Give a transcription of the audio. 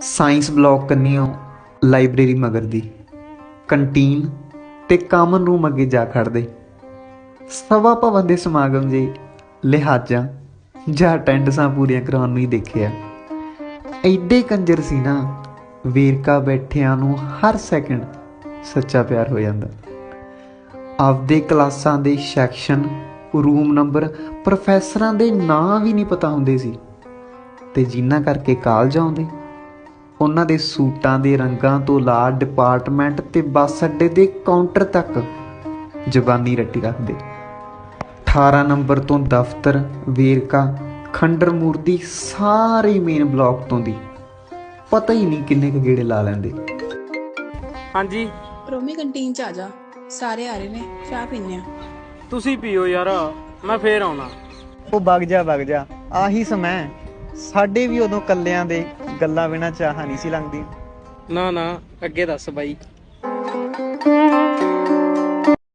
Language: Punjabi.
ਸਾਇੰਸ ਬਲਾਕ ਕੰਨੀਓ, ਲਾਇਬ੍ਰੇਰੀ ਮਗਰ ਦੀ। ਕੰਟੀਨ ਤੇ ਕਾਮਨ ਰੂਮ ਅੱਗੇ ਜਾ ਖੜਦੇ। ਸਵਾ ਭਵਨ ਦੇ ਸਮਾਗਮ ਜੇ ਲਿਹਾਜ਼ਾਂ ਜਾਂ ਅਟੈਂਡੈਂਸਾਂ ਪੂਰੀਆਂ ਕਰਾਉਣ ਨੂੰ ਹੀ ਦੇਖਿਆ। ਐਡੇ ਕੰਜਰ ਸੀ ਨਾ, ਵੇਰਕਾ ਬੈਠਿਆਂ ਨੂੰ ਹਰ ਸੈਕਿੰਡ ਸੱਚਾ ਪਿਆਰ ਹੋ ਜਾਂਦਾ। ਆਪਦੇ ਕਲਾਸਾਂ ਦੇ ਸੈਕਸ਼ਨ, ਰੂਮ ਨੰਬਰ ਪ੍ਰੋਫੈਸਰਾਂ ਦੇ ਨਾਂ ਵੀ ਨਹੀਂ ਪਤਾ ਹੁੰਦੇ ਸੀ। ਤੇ ਜਿਨ੍ਹਾਂ ਕਰਕੇ ਕਾਲਜ ਆਉਂਦੇ ਉਹਨਾਂ ਦੇ ਸੂਟਾਂ ਦੇ ਰੰਗਾਂ ਤੋਂ ਲਾ ਡਿਪਾਰਟਮੈਂਟ ਤੇ ਬੱਸ ਅੱਡੇ ਦੇ ਕਾਊਂਟਰ ਤੱਕ ਜ਼ਬਾਨੀ ਰੱਟੀ ਰੱਖਦੇ। 18 ਨੰਬਰ ਤੋਂ ਦਫ਼ਤਰ ਵੇਰਕਾ ਖੰਡਰ ਮੂਰਤੀ ਸਾਰੇ ਮੇਨ ਬਲਾਕ ਤੋਂ ਦੀ। ਪਤਾ ਹੀ ਨਹੀਂ ਕਿੰਨੇ ਕੁ ਗੇੜੇ ਲਾ ਲੈਂਦੇ। ਹਾਂਜੀ। ਰੋਮੀ ਕੰਟੀਨ ਚ ਆ ਜਾ। ਸਾਰੇ ਆ ਰਹੇ ਨੇ ਚਾਹ ਪੀਨੇ ਆ। ਤੁਸੀਂ ਪੀਓ ਯਾਰ ਮੈਂ ਫੇਰ ਆਉਣਾ। ਉਹ ਵਗ ਜਾ ਵਗ ਜਾ। ਆਹੀ ਸਮੈਂ ਸਾਡੇ ਵੀ ਉਦੋਂ ਕੱਲਿਆਂ ਦੇ ਗੱਲਾਂ ਬਿਨਾ ਚਾਹਾਂ ਨਹੀਂ ਸੀ ਲੰਘਦੀ। ਨਾ ਨਾ ਅੱਗੇ ਦੱਸ ਬਾਈ।